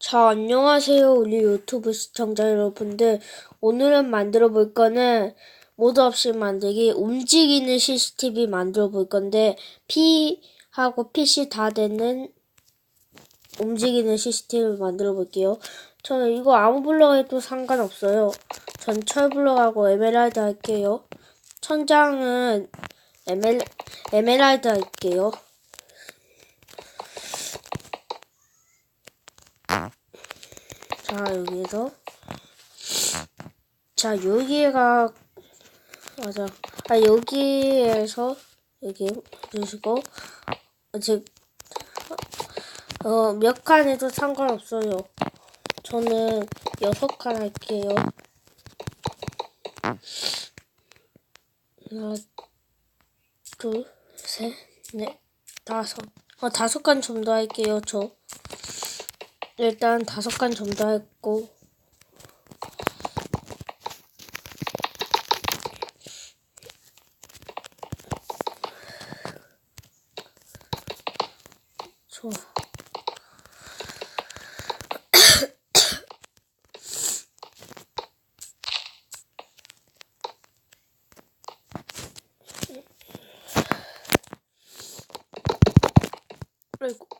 자, 안녕하세요. 우리 유튜브 시청자 여러분들. 오늘은 만들어 볼 거는 모드 없이 만들기 움직이는 CCTV 만들어 볼 건데, P하고 PC 다 되는 움직이는 CCTV 만들어 볼게요. 저는 이거 아무 블럭 해도 상관없어요. 전 철블럭하고 에메랄드 할게요. 천장은 에메, 에메랄드 할게요. 자, 여기서. 자, 여기가, 맞아. 아, 여기에서, 여기 해주시고, 어, 즉, 어, 몇 칸 해도 상관없어요. 저는 여섯 칸 할게요. 하나, 둘, 셋, 넷, 다섯. 어, 다섯 칸 좀 더 할게요, 저. 일단 다섯 칸좀더 했고. 좋아. 아이고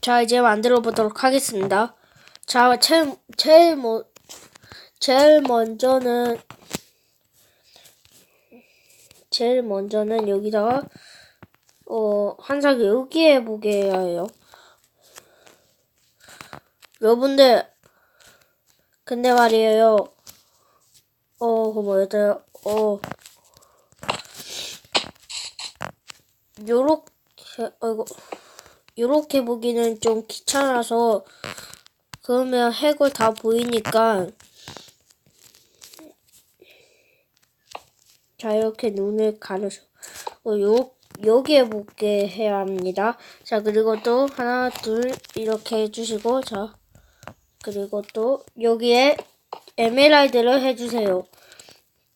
자, 이제 만들어 보도록 하겠습니다. 자, 제일, 제일 뭐, 제일 먼저는, 제일 먼저는 여기다가, 어, 한상 여기에 보게 해야 해요. 여러분들, 근데 말이에요. 어, 그 뭐였더라, 어, 요렇게, 아이고. 이렇게 보기는 좀 귀찮아서 그러면 해골 다 보이니까 자 이렇게 눈을 가려서 어, 요 여기에 보게 해야 합니다. 자 그리고 또 하나 둘 이렇게 해주시고 자 그리고 또 여기에 에메랄드를 해주세요.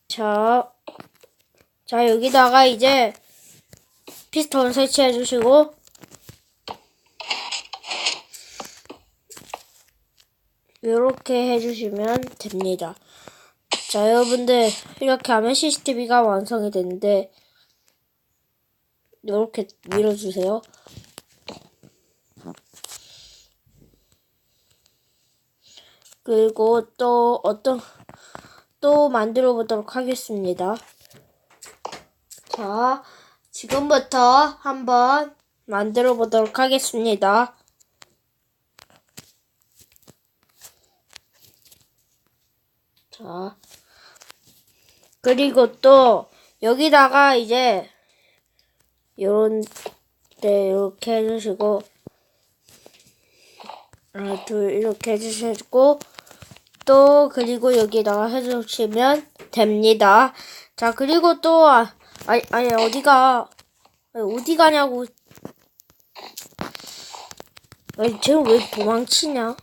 자, 자 여기다가 이제 피스톤 설치해 주시고 이렇게 해주시면 됩니다. 자, 여러분들 이렇게 하면 CCTV가 완성이 되는데 이렇게 밀어주세요. 그리고 또 어떤 또 만들어 보도록 하겠습니다. 자, 지금부터 한번 만들어 보도록 하겠습니다. 자, 그리고 또 여기다가 이제 요런 데 이렇게 해주시고 하나 둘 이렇게 해주시고 또 그리고 여기다가 해주시면 됩니다. 자 그리고 또 아, 아니 아니 어디가 어디 가냐고 아니 쟤는 왜 도망치냐?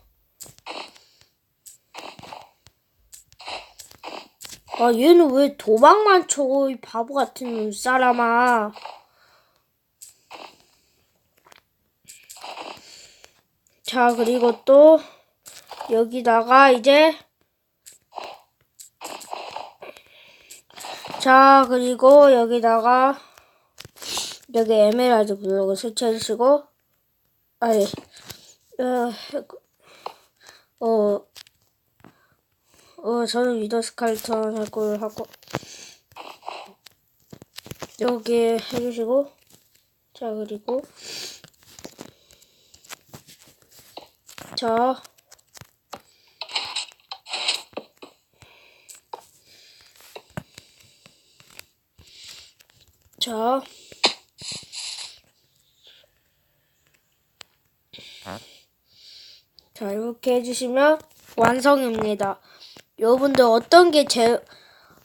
아, 얘는 왜 도망만 쳐, 이 바보 같은 사람아. 자, 그리고 또, 여기다가 이제, 자, 그리고 여기다가, 여기 에메랄드 블록을 설치해주시고, 아니, 어, 어, 어, 저는 위더 스칼턴 할 걸 하고 여기 해주시고 자 그리고 자 자, 자, 이렇게 해주시면 완성입니다. 여러분들 어떤 게 제일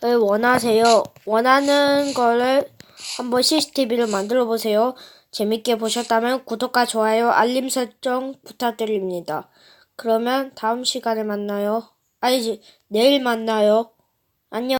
원하세요? 원하는 거를 한번 CCTV를 만들어 보세요. 재밌게 보셨다면 구독과 좋아요, 알림 설정 부탁드립니다. 그러면 다음 시간에 만나요. 아니지, 내일 만나요. 안녕.